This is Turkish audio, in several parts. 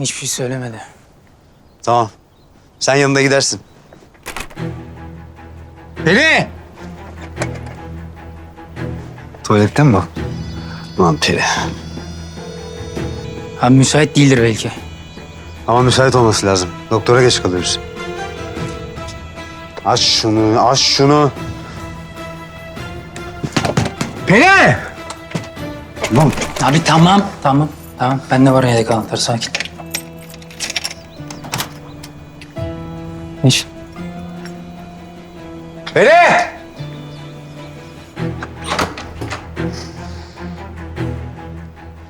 Hiçbir şey söylemedi. Tamam. Sen yanında gidersin. Peri! Tuvaletten mi? Ulan Peri. Abi müsait değildir belki. Ama müsait olması lazım. Doktora geç kalıyoruz. Aç şunu, aç şunu. Peri! Tamam. Abi tamam. Tamam. Tamam. Ben de var yedek anahtar. Sakin. Hiç. Peri!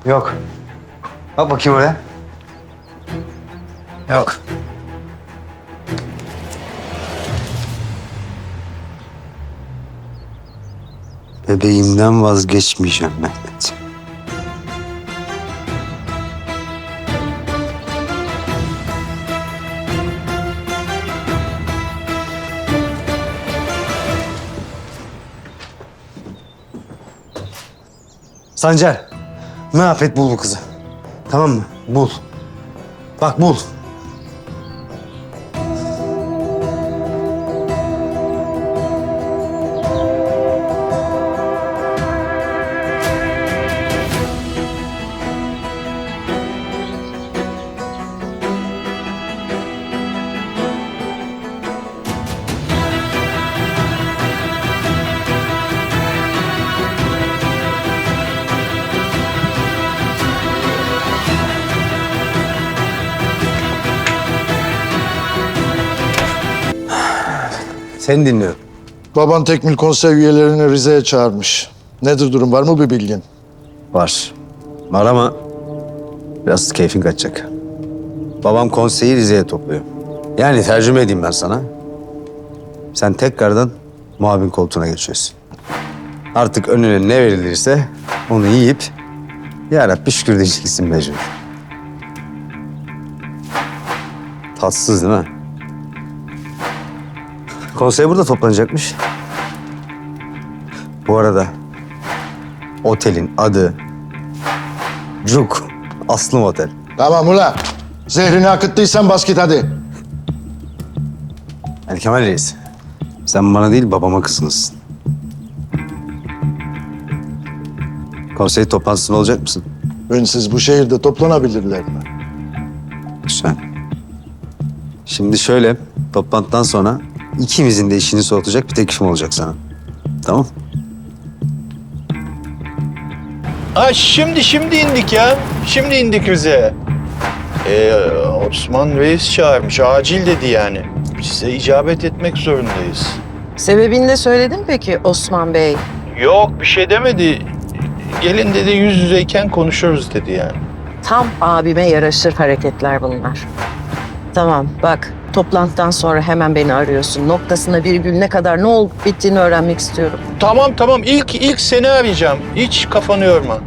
Yok. Bak bakayım oraya. Yok. Bebeğimden vazgeçmeyeceğim Mehmet. Sancar, ne afet bul bu kızı. Tamam mı? Bul. Bak bul. Seni dinliyorum. Baban tekmil konsey üyelerini Rize'ye çağırmış. Nedir durum var mı bir bilgin? Var. Var ama biraz keyfin kaçacak. Babam konseyi Rize'ye topluyor. Yani tercüme edeyim ben sana. Sen tekrardan muavin koltuğuna geçiyorsun. Artık önüne ne verilirse onu yiyip ya Rabbi şükür diyeceksin mecbur. Tatsız değil mi? Konsey burada toplanacakmış. Bu arada otelin adı Cuk Aslım Otel. Tamam ula. Zehrini akıttıysan bas git hadi. Ali Kemal Reis, sen bana değil babama kızgınsın. Konsey toplantısında olacak mısın? Bensiz bu şehirde toplanabilirler mi? Güzel. Şimdi şöyle, toplantıdan sonra ikimizin de işini soğutacak bir teklifim olacak sana. Tamam? Ha şimdi şimdi indik ya. Şimdi indik Rize'ye. Ee, Osman Reis çağırmış. Acil dedi yani. Size icabet etmek zorundayız. Sebebini de söyledin mi peki Osman Bey? Yok bir şey demedi. Gelin dedi yüz yüzeyken konuşuruz dedi yani. Tam abime yaraşır hareketler bunlar. Tamam bak toplantıdan sonra hemen beni arıyorsun. Noktasına virgül ne kadar ne olup bittiğini öğrenmek istiyorum. Tamam tamam ilk ilk seni arayacağım. Hiç kafanı yorma.